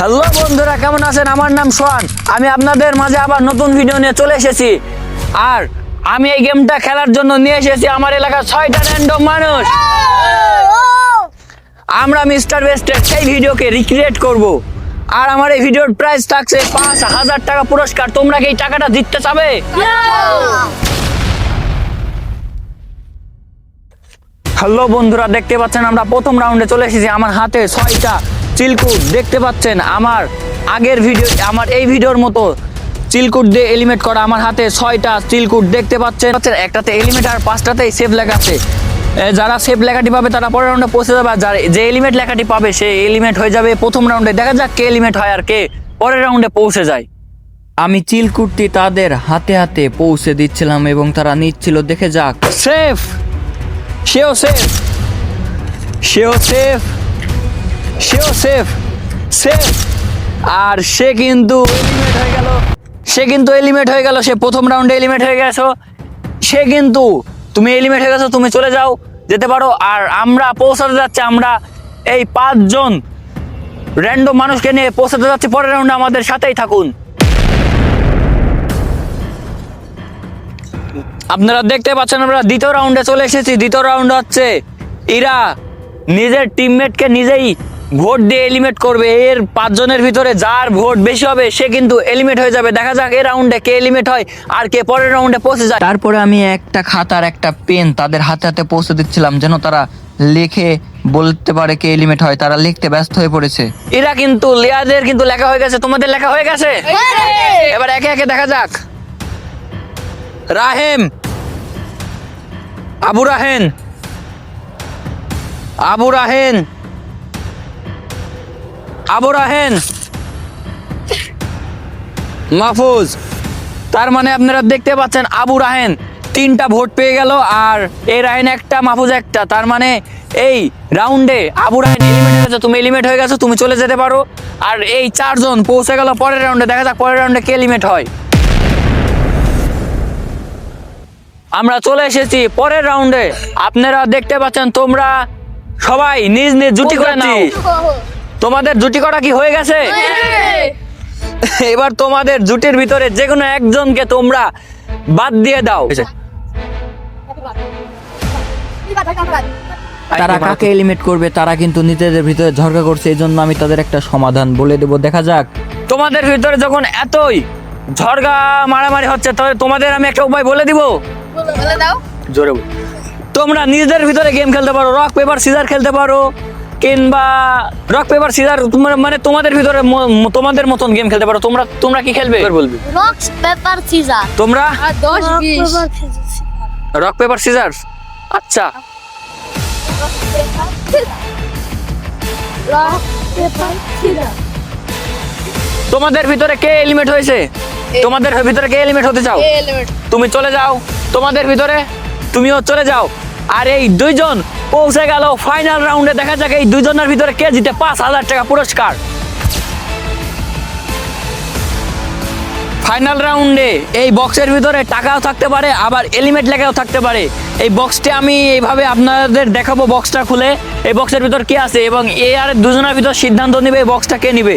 Hello বন্ধুরা, কেমন আছেন? আমার নাম সোহান। আমি আপনাদের মাঝে আবার নতুন ভিডিও নিয়ে চলে এসেছি। আর আমি এই গেমটা খেলার জন্য নিয়ে এসেছি আমার এলাকার ছয়টা র্যান্ডম মানুষ। আমরা মিস্টার বেস্টের সেই ভিডিওকে রিক্রিয়েট করব। আর আমার এই ভিডিওর প্রাইস থাকছে পাঁচ হাজার টাকা পুরস্কার। তোমরা কি এই টাকাটা দিতে চাবে? হ্যালো বন্ধুরা, দেখতে পাচ্ছেন আমরা প্রথম রাউন্ডে চলে এসেছি। আমার হাতে ছয়টা চিলকুট দেখতে পাচ্ছেন আমার আগের ভিডিও আমার এই ভিডিওর মতো চিলকুট দিয়ে এলিমেট করা আমার হাতে ছয়টা চিলকুট দেখতে পাচ্ছেন। একটাতে এলিমেট আর পাঁচটাতেই সেফ লেখা আছে। যারা সেফ লেখাটি পাবে তারা পরের রাউন্ডে পৌঁছে যাবে আর যারা যে এলিমেট লেখাটি পাবে সে এলিমেট হয়ে যাবে প্রথম রাউন্ডে দেখা যাক কে এলিমেট হয় আর কে পরের রাউন্ডে পৌঁছে যায়। আমি চিলকুটটি তাদের হাতে হাতে পৌঁছে দিচ্ছিলাম এবং তারা নিচ্ছিল। দেখে যাক। সেফ সেও সেফ সেও সেফ সেও সেফ সেফ আর সে কিন্তু এলিমেট হয়ে গেল। সে কিন্তু এলিমেট হয়ে গেল। সে প্রথম রাউন্ডে এলিমেট হয়ে গেছো। সে কিন্তু, তুমি এলিমেট হয়ে গেছো, তুমি চলে যাও, যেতে পারো। আর আমরা পৌঁছাতে যাচ্ছি, আমরা এই পাঁচজন র্যান্ডম মানুষকে নিয়ে পৌঁছাতে যাচ্ছি। পরের রাউন্ডে আমাদের সাথেই থাকুন। আপনারা দেখতে পাচ্ছেন, আমরা দ্বিতীয় রাউন্ডে চলে এসেছি। দ্বিতীয় রাউন্ড হচ্ছে, ইরা নিজের টিমমেটকে নিজেই ভোট দিয়ে এলিমেট করবে। এর পাঁচজনের ভিতরে যার ভোট বেশি হবে সে কিন্তু এলিমেট হয়ে যাবে। দেখা যাক এ রাউন্ডে কে এলিমেট হয় আর কে পরের রাউন্ডে পৌঁছে যায়। তারপরে আমি একটা খাতার একটা পেন তাদের হাতে হাতে পৌঁছে দিচ্ছিলাম যেন তারা লিখে বলতে পারে কে এলিমেট হয়। তারা লিখতে ব্যস্ত হয়ে পড়েছে। এরা কিন্তু লেয়াদের কিন্তু লেখা হয়ে গেছে। তোমাদের লেখা হয়ে গেছে? এবার একে একে দেখা যাক। রাহেম আবু রাহেন আবু রাহেন আবু রাহেন। মাহফুজ তার মানে আপনারা দেখতে পাচ্ছেন আবু রাহেন তিনটা ভোট পেয়ে গেল আর এই রাহেন একটা মাহফুজ একটা। তার মানে এই রাউন্ডে আবু রাহেন এলিমেট হয়ে গেছে। তুমি এলিমেট হয়ে গেছো তুমি চলে যেতে পারো। আর এই চারজন পৌঁছে গেল পরের রাউন্ডে দেখা যাক পরের রাউন্ডে কে এলিমেট হয়। আমরা চলে এসেছি পরের রাউন্ডে আপনারা দেখতে পাচ্ছেন তোমরা সবাই নিজ নিজ জুটি করে নাও। তোমাদের জুটি করা কি হয়ে গেছে? এবার তোমাদের জুটির ভিতরে যে কোনো একজনকে তোমরা বাদ দিয়ে দাও। তারা কাকে এলিমেট করবে তারা কিন্তু নিজেদের ভিতরে ঝগড়া করছে এই জন্য আমি তাদের একটা সমাধান বলে দেবো। দেখা যাক। তোমাদের ভিতরে যখন এতই ঝড়গা মারামারি হচ্ছে তাহলে তোমাদের আমি একটা উপায় বলে দিব। বলে দাও। জোরে বল। তোমরা নিজেদের ভিতরে গেম খেলতে পারো রক পেপার সিজার খেলতে পারো। কিংবা রক পেপার সিজার মানে তোমাদের ভিতরে তোমাদের মতন গেম খেলতে পারো। তোমরা তোমরা কি খেলবে? এবার বলবি। Rocks paper scissor. তোমরা? Rock paper scissor. আচ্ছা। Rock paper scissor. তোমাদের ভিতরে কে এলিমেট হয়েছে? তোমাদের ভিতরে কে এলিমেট হতে চাও? তুমি চলে যাও। তোমাদের ভিতরে তুমিও চলে যাও। আর এই দুইজন পৌঁছে গেল ফাইনাল রাউন্ডে দেখা যাক এই দুজনের ভিতরে কে জিতে পাঁচ হাজার টাকা পুরস্কার। ফাইনাল রাউন্ডে এই বক্সের ভিতরে টাকাও থাকতে পারে, আবার এলিমেন্ট লেখাও থাকতে পারে। এই বক্সটি আমি এইভাবে আপনাদের দেখাবো বক্সটা খুলে। এই বক্সের ভিতর কি আছে এবং এ আর দুজনের ভিতর সিদ্ধান্ত নেবে এই বক্সটা কে নিবে।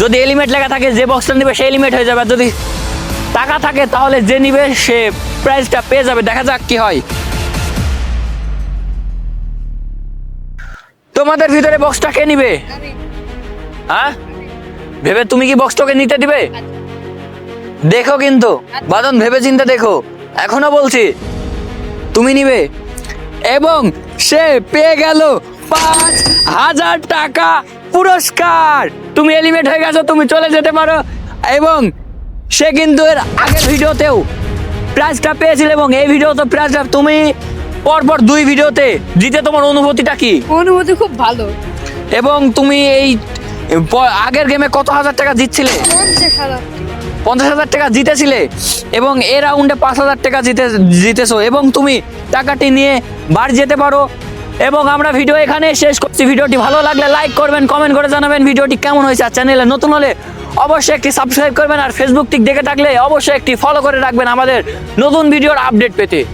যদি এলিমেন্ট লেখা থাকে, যে বক্সটা নিবে সে এলিমেন্ট হয়ে যাবে। যদি টাকা থাকে, তাহলে যে নিবে সে প্রাইসটা পেয়ে যাবে। দেখা যাক কি হয়। তোমাদের ভিতরে বক্সটা কে নিবে? হ্যাঁ? ভেবে তুমি কি বক্সটাকে নিতে দিবে? দেখো কিন্তু, বাদন, ভেবে চিন্তে দেখো। এখনও বলছি, তুমি নিবে। এবং সে পেয়ে গেল পাঁচ হাজার টাকা পুরস্কার। তুমি এলিমেট হয়ে গেছো, তুমি চলে যেতে পারো। এবং সে কিন্তু এর আগের ভিডিওতেও প্রাইজটা পেয়েছিল এবং এই ভিডিওতে প্রাইজটা তুমি পরপর দুই ভিডিওতে জিতে তোমার অনুভূতিটা কি? অনুভূতি খুব ভালো। এবং তুমি এই প- আগের গেমে কত হাজার টাকা জিতছিলে? পঞ্চাশ হাজার টাকা। জিতেছিলে এবং এ রাউন্ডে পাঁচ হাজার টাকা জিতে জিতেছো এবং তুমি টাকাটি নিয়ে বাড়ি যেতে পারো। এবং আমরা ভিডিও এখানে শেষ করছি। ভিডিওটি ভালো লাগলে লাইক করবেন কমেন্ট করে জানাবেন ভিডিওটি কেমন হয়েছে আর চ্যানেলে নতুন হলে অবশ্যই একটি সাবস্ক্রাইব করবেন আর ফেসবুক টিক দেখে থাকলে অবশ্যই একটি ফলো করে রাখবেন আমাদের নতুন ভিডিওর আপডেট পেতে।